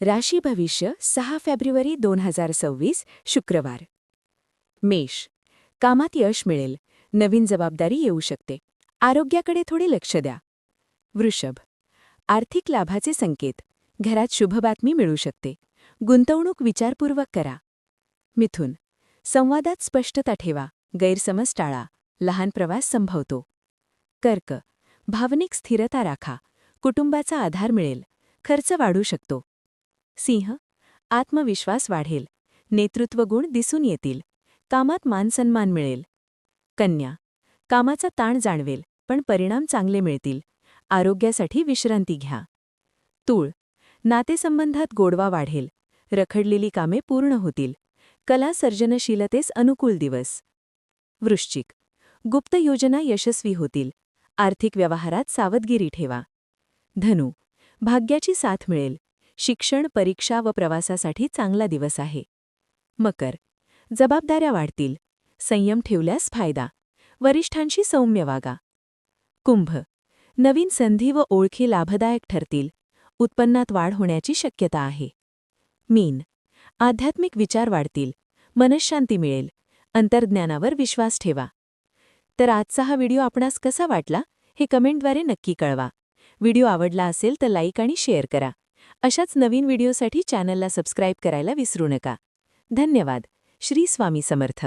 राशी भविष्य सहा फेब्रुवारी दोन हजार सव्वीस शुक्रवार. मेष. कामात यश मिळेल. नवीन जबाबदारी येऊ शकते. आरोग्याकडे थोडे लक्ष द्या. वृषभ. आर्थिक लाभाचे संकेत. घरात शुभ बातमी मिळू शकते. गुंतवणूक विचारपूर्वक करा. मिथुन. संवादात स्पष्टता ठेवा. गैरसमज टाळा. लहान प्रवास संभवतो. कर्क. भावनिक स्थिरता राखा. कुटुंबाचा आधार मिळेल. खर्च वाढू शकतो. सिंह आत्मविश्वास वाढेल. नेतृत्व गुण दिसून येतील. कामात मानसन्मान मिळेल. कन्या कामाचा ताण जाणवेल पण परिणाम चांगले मिळतील. आरोग्यासाठी विश्रांती घ्या. तूळ नातेसंबंधात गोडवा वाढेल. रखडलेली कामे पूर्ण होतील. कला सर्जनशीलतेस अनुकूल दिवस. वृश्चिक गुप्त योजना यशस्वी होतील. आर्थिक व्यवहारात सावधगिरी ठेवा. धनु भाग्याची साथ मिळेल. शिक्षण परीक्षा व प्रवासासाठी चांगला दिवस आहे. मकर. जबाबदाऱ्या वाढतील. संयम ठेवल्यास फायदा. वरिष्ठांशी सौम्य वागा. कुंभ. नवीन संधी व ओळखी लाभदायक ठरतील. उत्पन्नात वाढ होण्याची शक्यता आहे. मीन. आध्यात्मिक विचार वाढतील. मनशांती मिळेल. अंतर्ज्ञानावर विश्वास ठेवा. तर आजचा हा व्हिडिओ आपणास कसा वाटला हे कमेंटद्वारे नक्की कळवा. व्हिडिओ आवडला असेल तर लाईक आणि शेअर करा. अशाच नवीन व्हिडिओसाठी चॅनलला सबस्क्राईब करायला विसरू नका. धन्यवाद. श्री स्वामी समर्थ.